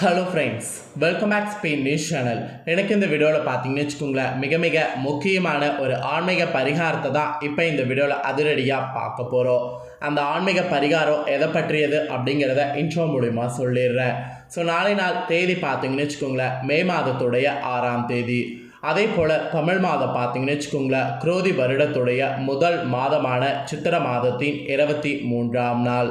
Hello friends welcome back Spain news channel எனக்கு இந்த வீடியோவில் பார்த்தீங்கன்னு வச்சுக்கோங்களேன் மிக மிக முக்கியமான ஒரு ஆன்மீக பரிகாரத்தை தான் இப்போ இந்த வீடியோவில் அதிரடியாக பார்க்க போகிறோம் அந்த ஆன்மீக பரிகாரம் எதை பற்றியது அப்படிங்கிறத இன்ட்ரோ மூலிமா சொல்லிடுறேன். ஸோ நாளை நாள் தேதி பார்த்தீங்கன்னு வச்சுக்கோங்களேன் மே மாதத்துடைய ஆறாம் தேதி. அதே போல் தமிழ் மாதம் பார்த்தீங்கன்னு வச்சுக்கோங்களேன் குரோதி வருடத்துடைய முதல் மாதமான சித்திர மாதத்தின் இருபத்தி மூன்றாம் நாள்.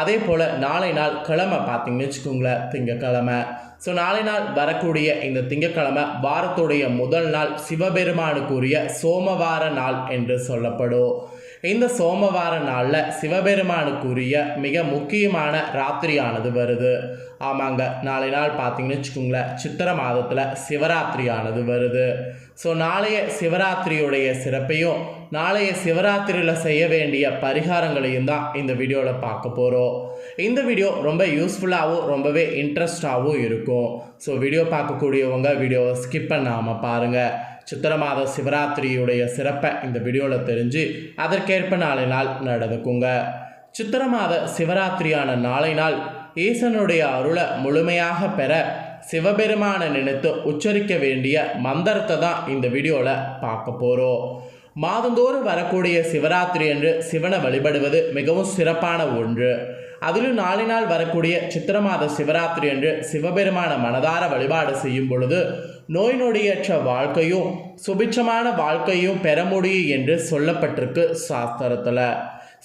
அதே போல் நாளை நாள் கிழமை பார்த்தீங்கன்னு வச்சுக்கோங்களேன் திங்கக்கிழமை. ஸோ நாளை நாள் வரக்கூடிய இந்த திங்கக்கிழமை வாரத்துடைய முதல் நாள் சிவபெருமானுக்குரிய சோமவார நாள் என்று சொல்லப்படும். இந்த சோமவார நாளில் சிவபெருமானுக்குரிய மிக முக்கியமான ராத்திரியானது வருது. ஆமாங்க நாளை நாள் பார்த்தீங்கன்னு வச்சுக்கோங்களேன் சித்திர மாதத்தில் சிவராத்திரியானது வருது. ஸோ நாளைய சிவராத்திரியுடைய சிறப்பையும் நாளைய சிவராத்திரியில் செய்ய வேண்டிய பரிகாரங்களையும் தான் இந்த வீடியோவில் பார்க்க போகிறோம் இந்த வீடியோ ரொம்ப யூஸ்ஃபுல்லாகவும் ரொம்பவே இன்ட்ரெஸ்டாகவும் இருக்கும். ஸோ வீடியோ பார்க்கக்கூடியவங்க வீடியோவை ஸ்கிப் பண்ணாமல் பாருங்கள் சித்திர மாத சிவராத்திரியுடைய சிறப்பை இந்த வீடியோவில் தெரிஞ்சு அதற்கேற்ப நாளை நாள் நடந்துக்குங்க. சித்திர மாத சிவராத்திரியான நாளை நாள் ஈசனுடைய அருளை முழுமையாக பெற சிவபெருமானை நினைத்து உச்சரிக்க வேண்டிய மந்திரத்தை தான் இந்த வீடியோவில் பார்க்க போகிறோம் மாதந்தோறும் வரக்கூடிய சிவராத்திரி என்று சிவனை வழிபடுவது மிகவும் சிறப்பான ஒன்று. அதிலும் நாளை நாள் வரக்கூடிய சித்திர மாத சிவராத்திரி என்று சிவபெருமான மனதார வழிபாடு செய்யும் பொழுது நோய் நொடியற்ற வாழ்க்கையும் சுபிட்சமான வாழ்க்கையும் பெற முடியும் என்று சொல்லப்பட்டிருக்கு சாஸ்திரத்தில்.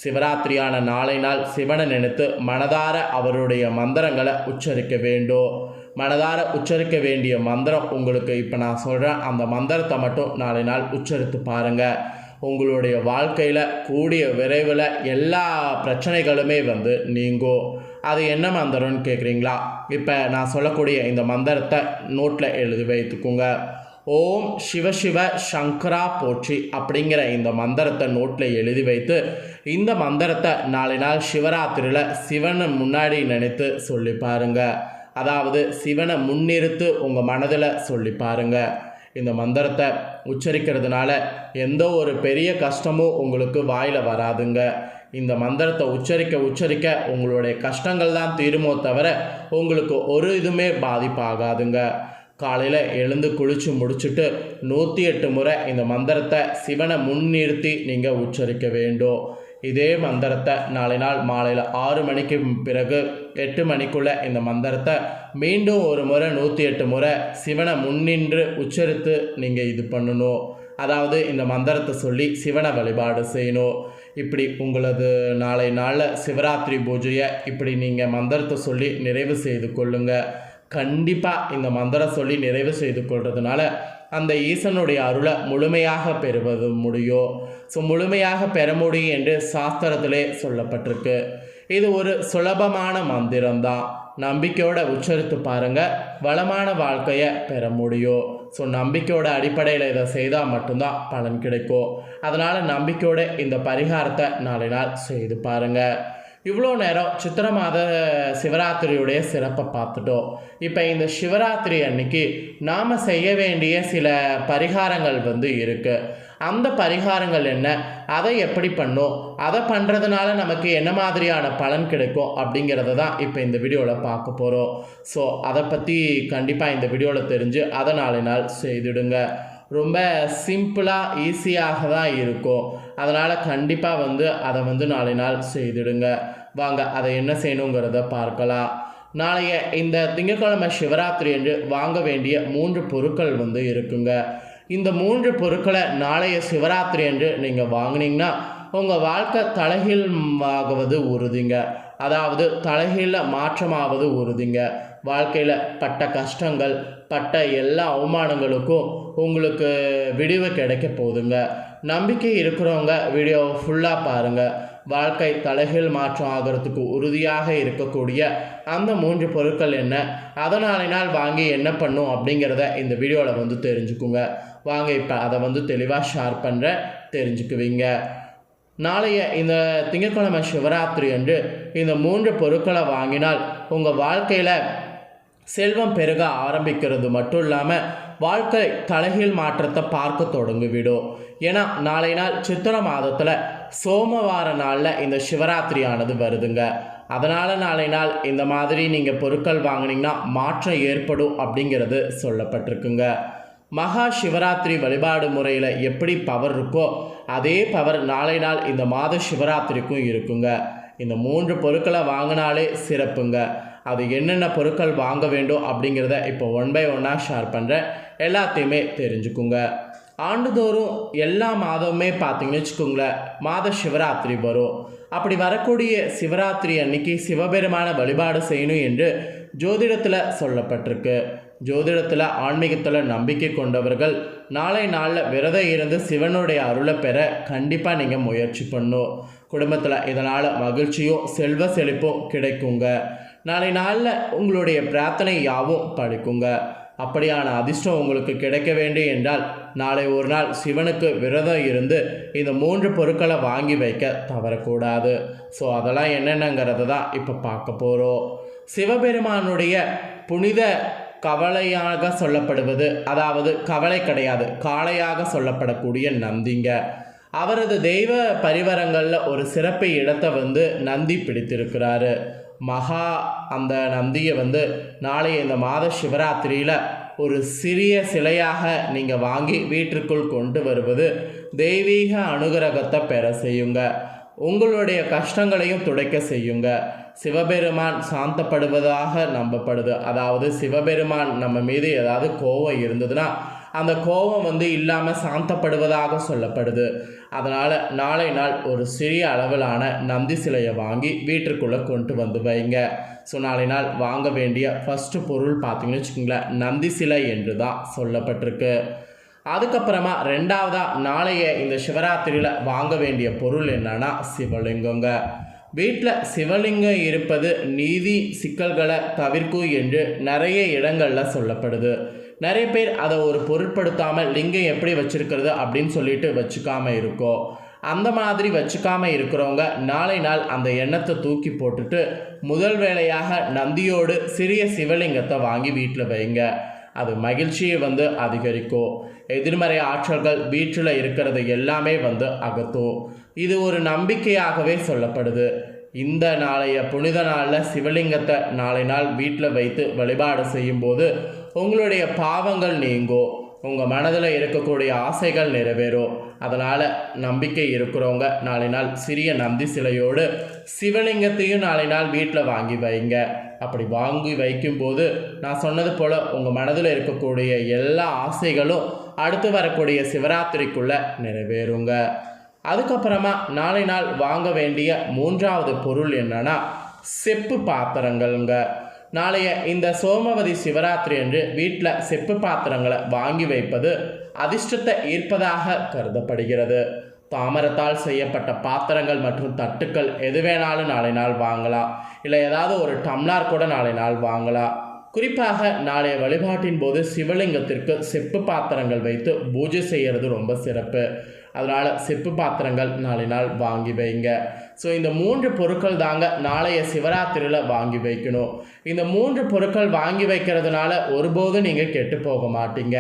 சிவராத்திரியான நாளை நாள் சிவனை நினைத்து மனதார அவருடைய மந்திரங்களை உச்சரிக்க வேண்டும். மனதார உச்சரிக்க வேண்டிய மந்திரம் உங்களுக்கு இப்போ நான் சொல்கிறேன் அந்த மந்திரத்தை மட்டும் நாளை நாள் உச்சரித்து பாருங்கள் உங்களுடைய வாழ்க்கையில் கூடிய விரைவில் எல்லா பிரச்சனைகளுமே வந்து நீங்கும். அது என்ன மந்திரம்னு கேட்குறீங்களா இப்போ நான் சொல்லக்கூடிய இந்த மந்திரத்தை நோட்டில் எழுதி வைத்துக்கோங்க. ஓம் சிவசிவ சங்கரா போற்றி அப்படிங்கிற இந்த மந்திரத்தை நோட்டில் எழுதி வைத்து இந்த மந்திரத்தை நாளை நாள் சிவராத்திரியில் சிவனை முன்னாடி நினைத்து சொல்லி பாருங்க. அதாவது சிவனை முன்னிறுத்து உங்கள் மனதில் சொல்லி பாருங்க. இந்த மந்திரத்தை உச்சரிக்கிறதுனால எந்த ஒரு பெரிய கஷ்டமும் உங்களுக்கு வாயில் வராதுங்க. இந்த மந்திரத்தை உச்சரிக்க உச்சரிக்க உங்களுடைய கஷ்டங்கள் தான் தீருமோ தவிர உங்களுக்கு ஒரு இதுவுமே பாதிப்பாகாதுங்க. காலையில் எழுந்து குளித்து முடிச்சுட்டு நூற்றி எட்டு முறை இந்த மந்திரத்தை சிவனை முன்னிறுத்தி நீங்கள் உச்சரிக்க வேண்டும். இதே மந்திரத்தை நாளை நாள் மாலையில் ஆறு மணிக்கு பிறகு எட்டு மணிக்குள்ளே இந்த மந்திரத்தை மீண்டும் ஒரு முறை நூற்றி எட்டு முறை சிவனை முன்னின்று உச்சரித்து நீங்கள் இது பண்ணணும். அதாவது இந்த மந்திரத்தை சொல்லி சிவனை வழிபாடு செய்யணும். இப்படி உங்களது நாளை நாளில் சிவராத்திரி பூஜையை இப்படி நீங்கள் மந்திரத்தை சொல்லி நிறைவு செய்து கொள்ளுங்கள் கண்டிப்பாக இந்த மந்திரம் சொல்லி நிறைவு செய்து கொள்றதுனால அந்த ஈசனுடைய அருளை முழுமையாக பெறுவது முடியும் ஸோ முழுமையாக பெற முடியும் என்று சாஸ்திரத்திலே சொல்லப்பட்டிருக்கு. இது ஒரு சுலபமான மந்திரம்தான். நம்பிக்கையோட உச்சரித்து பாருங்க. வளமான வாழ்க்கையை பெற முடியும். ஸோ நம்பிக்கையோட அடிப்படையில் இதை செய்தால் மட்டும்தான் பலன் கிடைக்கும். அதனால் நம்பிக்கையோட இந்த பரிகாரத்தை நாளை நாள் செய்து பாருங்கள் இவ்வளோ நேரம் சித்திர மாத சிவராத்திரியுடைய சிறப்பை பார்த்துட்டோம். இப்போ இந்த சிவராத்திரி அன்னைக்கு நாம் செய்ய வேண்டிய சில பரிகாரங்கள் வந்து இருக்குது அந்த பரிகாரங்கள் என்ன? அதை எப்படி பண்ணும்? அதை பண்ணுறதுனால நமக்கு என்ன மாதிரியான பலன் கிடைக்கும் அப்படிங்கிறத தான் இப்போ இந்த வீடியோவில் பார்க்க போகிறோம் ஸோ அதை பற்றி கண்டிப்பாக இந்த வீடியோவில் தெரிஞ்சு அதை நாளை நாள் செய்துடுங்க. ரொம்ப சிம்பிளாக ஈஸியாக தான் இருக்கும். அதனால் கண்டிப்பாக வந்து அதை வந்து நாளை நாள் செய்திடுங்க. வாங்க அதை என்ன செய்யணுங்கிறத பார்க்கலாம். நாளைய இந்த திங்கட்கிழமை சிவராத்திரி என்று வாங்க வேண்டிய மூன்று பொருட்கள் வந்து இருக்குங்க. இந்த மூன்று பொருட்களை நாளைய சிவராத்திரி அன்று நீங்கள் வாங்கினீங்கன்னா உங்கள் வாழ்க்கை தலைகீழ் ஆகுவது உறுதிங்க. அதாவது தலைகீழில் மாற்றமாவது உறுதிங்க. வாழ்க்கையில் பட்ட கஷ்டங்கள் பட்ட எல்லா அவமானங்களுக்கும் உங்களுக்கு விடிவு கிடைக்க போகுதுங்க. நம்பிக்கை இருக்கிறவங்க வீடியோவை ஃபுல்லாக பாருங்கள் வாழ்க்கை தலைகீழ் மாற்றம் ஆகிறதுக்கு உறுதியாக இருக்கக்கூடிய அந்த மூன்று பொருட்கள் என்ன? அதனால நாள் வாங்கி என்ன பண்ணும் அப்படிங்கிறத இந்த வீடியோவில் வந்து தெரிஞ்சுக்குங்க. வாங்க இப்போ அதை வந்து தெளிவாக ஷேர் பண்ணுற தெரிஞ்சுக்குவீங்க. நாளைய இந்த திங்கட்கிழமை சிவராத்திரி அன்று இந்த மூன்று பொருட்களை வாங்கினால் உங்கள் வாழ்க்கையில் செல்வம் பெருக ஆரம்பிக்கிறது மட்டும் இல்லாமல் வாழ்க்கை தலைகீழ் மாற்றத்தை பார்க்க தொடங்கிவிடும். ஏன்னா நாளை நாள் சித்திர மாதத்தில் சோமவார நாளில் இந்த சிவராத்திரியானது வருதுங்க. அதனால் நாளை நாள் இந்த மாதிரி நீங்கள் பொருட்கள் வாங்கினீங்கன்னா மாற்றம் ஏற்படும் அப்படிங்கிறது சொல்லப்பட்டிருக்குங்க. மகா சிவராத்திரி வழிபாடு முறையில் எப்படி பவர் இருக்கோ அதே பவர் நாளை நாள் இந்த மாத சிவராத்திரிக்கும் இருக்குங்க. இந்த மூன்று பொருட்களை வாங்கினாலே சிறப்புங்க. அது என்னென்ன பொருட்கள் வாங்க வேண்டும் அப்படிங்கிறத இப்போ ஒன் பை ஒன்னாக ஷேர் பண்ணுறேன் எல்லாத்தையுமே தெரிஞ்சுக்குங்க. ஆண்டுதோறும் எல்லா மாதமுமே பார்த்தீங்கன்னு வச்சுக்கோங்களேன் மாத சிவராத்திரி வரும். அப்படி வரக்கூடிய சிவராத்திரி அன்னைக்கு சிவபெருமான வழிபாடு செய்யணும் என்று ஜோதிடத்தில் சொல்லப்பட்டிருக்கு. ஜோதிடத்தில் ஆன்மீகத்தில் நம்பிக்கை கொண்டவர்கள் நாளை நாளில் விரதம் இருந்து சிவனுடைய அருளை பெற கண்டிப்பாக நீங்கள் முயற்சி பண்ணும் குடும்பத்தில் இதனால் மகிழ்ச்சியும் செல்வ செழிப்பும் கிடைக்குங்க. நாளை நாளில் உங்களுடைய பிரார்த்தனை யாவும் பழிக்குங்க அப்படியான அதிர்ஷ்டம் உங்களுக்கு கிடைக்க வேண்டும் என்றால் நாளை ஒரு நாள் சிவனுக்கு விரதம் இருந்து இந்த மூன்று பொருட்களை வாங்கி வைக்க தவறக்கூடாது. ஸோ அதெல்லாம் என்னென்னங்கிறத தான் இப்போ பார்க்க போகிறோம் சிவபெருமானுடைய புனித கவலையாக சொல்லப்படுவது அதாவது கவலை கிடையாது காளையாக சொல்லப்படக்கூடிய நந்திங்க. அவரது தெய்வ பரிவரங்களில் ஒரு சிறப்பு இடத்தை வந்து நந்தி பிடித்திருக்கிறாரு. மகா அந்த நந்தியை வந்து நாளை இந்த மாத சிவராத்திரியில் ஒரு சிறிய சிலையாக நீங்கள் வாங்கி வீட்டிற்குள் கொண்டு வருவது தெய்வீக அனுகிரகத்தை பெற செய்யுங்க. உங்களுடைய கஷ்டங்களையும் துடைக்க செய்யுங்க. சிவபெருமான் சாந்தப்படுவதாக நம்பப்படுது. அதாவது சிவபெருமான் நம்ம மீது ஏதாவது கோபம் இருந்ததுன்னா அந்த கோபம் வந்து இல்லாமல் சாந்தப்படுவதாக சொல்லப்படுது. அதனால் நாளை நாள் ஒரு சிறிய அளவிலான நந்தி சிலையை வாங்கி வீட்டிற்குள்ளே கொண்டு வந்து வைங்க. ஸோ நாளை நாள் வாங்க வேண்டிய ஃபஸ்ட்டு பொருள் பார்த்தீங்கன்னு வச்சுக்கோங்களேன் நந்தி சிலை என்று தான் சொல்லப்பட்டிருக்கு. அதுக்கப்புறமா ரெண்டாவதாக நாளைய இந்த சிவராத்திரியில் வாங்க வேண்டிய பொருள் என்னன்னா சிவலிங்கங்க. வீட்டில் சிவலிங்கம் இருப்பது நீதி சிக்கல்களை தவிர்க்கும் என்று நிறைய இடங்களில் சொல்லப்படுது. நிறைய பேர் அதை ஒரு பொருட்படுத்தாமல் லிங்கம் எப்படி வச்சுருக்கிறது அப்படின்னு சொல்லிட்டு வச்சுக்காம இருக்கோம் அந்த மாதிரி வச்சுக்காம இருக்கிறவங்க நாளை நாள் அந்த எண்ணத்தை தூக்கி போட்டுட்டு முதல் வேலையாக நந்தியோடு சிறிய சிவலிங்கத்தை வாங்கி வீட்டில் வைங்க. அது மகிழ்ச்சியை வந்து அதிகரிக்கும். எதிர்மறை ஆற்றல்கள் வீட்டில் இருக்கிறது எல்லாமே வந்து அகத்தும். இது ஒரு நம்பிக்கையாகவே சொல்லப்படுது. இந்த நாளைய புனித நாளில் சிவலிங்கத்தை நாளை நாள் வீட்டில் வைத்து வழிபாடு செய்யும்போது உங்களுடைய பாவங்கள் நீங்கும். உங்கள் மனதில் இருக்கக்கூடிய ஆசைகள் நிறைவேறும். அதனால் நம்பிக்கை இருக்கிறவங்க நாளை நாள் சிறிய நந்தி சிலையோடு சிவலிங்கத்தையும் நாளை நாள் வீட்டில் வாங்கி வைங்க. அப்படி வாங்கி வைக்கும்போது நான் சொன்னது போல் உங்கள் மனதில் இருக்கக்கூடிய எல்லா ஆசைகளும் அடுத்து வரக்கூடிய சிவராத்திரிக்குள்ளே நிறைவேறுங்க. அதுக்கப்புறமா நாளை நாள் வாங்க வேண்டிய மூன்றாவது பொருள் என்னென்னா செப்பு பாத்திரங்கள்ங்க. நாளைய இந்த சோமவதி சிவராத்திரி அன்று வீட்டில் செப்பு பாத்திரங்களை வாங்கி வைப்பது அதிர்ஷ்டத்தை ஈர்ப்பதாக கருதப்படுகிறது. தாமரத்தால் செய்யப்பட்ட பாத்திரங்கள் மற்றும் தட்டுக்கள் எது வேணாலும் நாளை நாள் வாங்கலாம். இல்லை ஏதாவது ஒரு டம்ளார் கூட நாளை நாள் வாங்கலாம். குறிப்பாக நாளைய வழிபாட்டின் போது சிவலிங்கத்திற்கு செப்பு பாத்திரங்கள் வைத்து பூஜை செய்கிறது ரொம்ப சிறப்பு. அதனால் செப்பு பாத்திரங்கள் நாளை நாள் வாங்கி வைங்க. ஸோ இந்த மூன்று பொருட்கள் தாங்க நாளைய சிவராத்திரியில் வாங்கி வைக்கணும். இந்த மூன்று பொருட்கள் வாங்கி வைக்கிறதுனால ஒருபோதும் நீங்கள் கெட்டு போக மாட்டீங்க.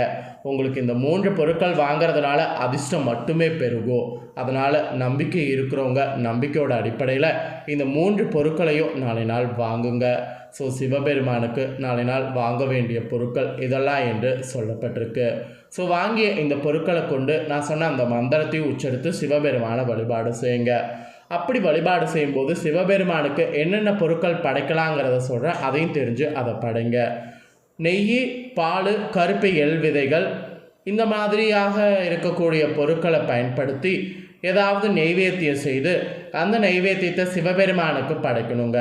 உங்களுக்கு இந்த மூன்று பொருட்கள் வாங்குறதுனால அதிர்ஷ்டம் மட்டுமே பெருகும். அதனால் நம்பிக்கை இருக்கிறவங்க நம்பிக்கையோட அடிப்படையில் இந்த மூன்று பொருட்களையும் நாளை நாள் வாங்குங்க. ஸோ சிவபெருமானுக்கு நாளை நாள் வாங்க வேண்டிய பொருட்கள் இதெல்லாம் என்று சொல்லப்பட்டிருக்கு. ஸோ வாங்கிய இந்த பொருட்களை கொண்டு நான் சொன்ன அந்த மந்திரத்தையும் உச்சரித்து சிவபெருமான வழிபாடு செய்யுங்க. அப்படி வழிபாடு செய்யும்போது சிவபெருமானுக்கு என்னென்ன பொருட்கள் படைக்கலாங்கிறத சொல்கிறேன் அதையும் தெரிஞ்சு அதை படைங்க. நெய் பால் கருப்பு எள் விதைகள் இந்த மாதிரியாக இருக்கக்கூடிய பொருட்களை பயன்படுத்தி ஏதாவது நெய்வேத்தியம் செய்து அந்த நெய்வேத்தியத்தை சிவபெருமானுக்கு படைக்கணுங்க.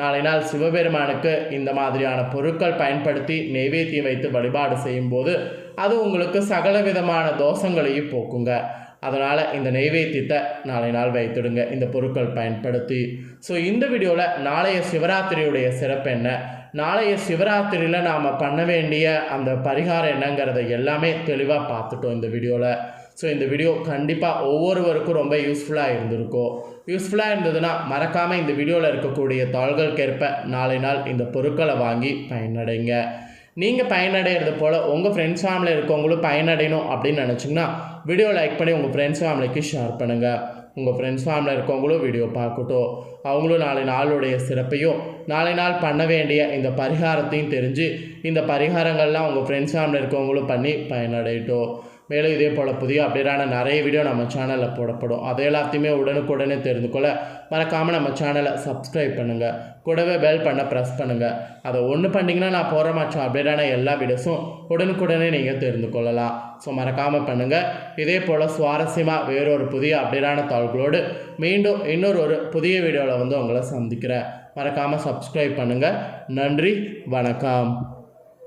நாளை நாள் சிவபெருமானுக்கு இந்த மாதிரியான பொருட்கள் பயன்படுத்தி நெய்வேத்தியம் வைத்து வழிபாடு செய்யும்போது அது உங்களுக்கு சகல விதமான தோஷங்களையும் போக்குங்க. அதனால் இந்த நெய்வேத்தியத்தை நாளை நாள் வைத்துடுங்க. இந்த பொருட்கள் பயன்படுத்தி. ஸோ இந்த வீடியோவில் நாளைய சிவராத்திரியுடைய சிறப்பு என்ன? நாளைய சிவராத்திரியில் நாம் பண்ண வேண்டிய அந்த பரிகாரம் என்னங்கிறத எல்லாமே தெளிவாக பார்த்துட்டோம் இந்த வீடியோவில் ஸோ இந்த வீடியோ கண்டிப்பாக ஒவ்வொருவருக்கும் ரொம்ப யூஸ்ஃபுல்லாக இருந்திருக்கும். யூஸ்ஃபுல்லாக இருந்ததுன்னா மறக்காமல் இந்த வீடியோவில் இருக்கக்கூடிய தாள்களுக்கேற்ப நாளை நாள் இந்த பொருட்களை வாங்கி பயனடைங்க. நீங்கள் பயனடைகிறது போல் உங்கள் ஃப்ரெண்ட்ஸ் ஃபேமிலி இருக்கவங்களும் பயனடையணும் அப்படின்னு நினச்சிங்கன்னா வீடியோ லைக் பண்ணி உங்கள் ஃப்ரெண்ட்ஸ் ஃபேமிலிக்கு ஷேர் பண்ணுங்கள் உங்கள் ஃப்ரெண்ட்ஸ் ஃபேமிலி இருக்கவங்களும் வீடியோ பார்க்கட்டும். அவங்களும் நாளை நாளுடைய சிறப்பையும் நாளை நாள் பண்ண வேண்டிய இந்த பரிகாரத்தையும் தெரிஞ்சு இந்த பரிகாரங்கள்லாம் உங்கள் ஃப்ரெண்ட்ஸ் ஃபேமிலி இருக்கவங்களும் பண்ணி பயனடையட்டும். மேலும் இதே போல் புதிய அப்படியான நிறைய வீடியோ நம்ம சேனலில் போடப்படும். அதை எல்லாத்தையுமே உடனுக்குடனே தெரிந்து கொள்ள மறக்காமல் நம்ம சேனலை சப்ஸ்கிரைப் பண்ணுங்கள் கூடவே பெல் பண்ண ப்ரெஸ் பண்ணுங்கள் அதை ஒன்று பண்ணிங்கன்னா நான் போகிற மாற்றம் அப்படியான எல்லா வீடியோஸும் உடனுக்குடனே நீங்கள் தெரிந்து கொள்ளலாம். ஸோ மறக்காமல் பண்ணுங்கள் இதே போல் சுவாரஸ்யமாக வேறொரு புதிய அப்படியான தாள்களோடு மீண்டும் இன்னொரு ஒரு புதிய வீடியோவில் வந்து உங்களை சந்திக்கிறேன். மறக்காமல் சப்ஸ்கிரைப் பண்ணுங்கள் நன்றி வணக்கம்.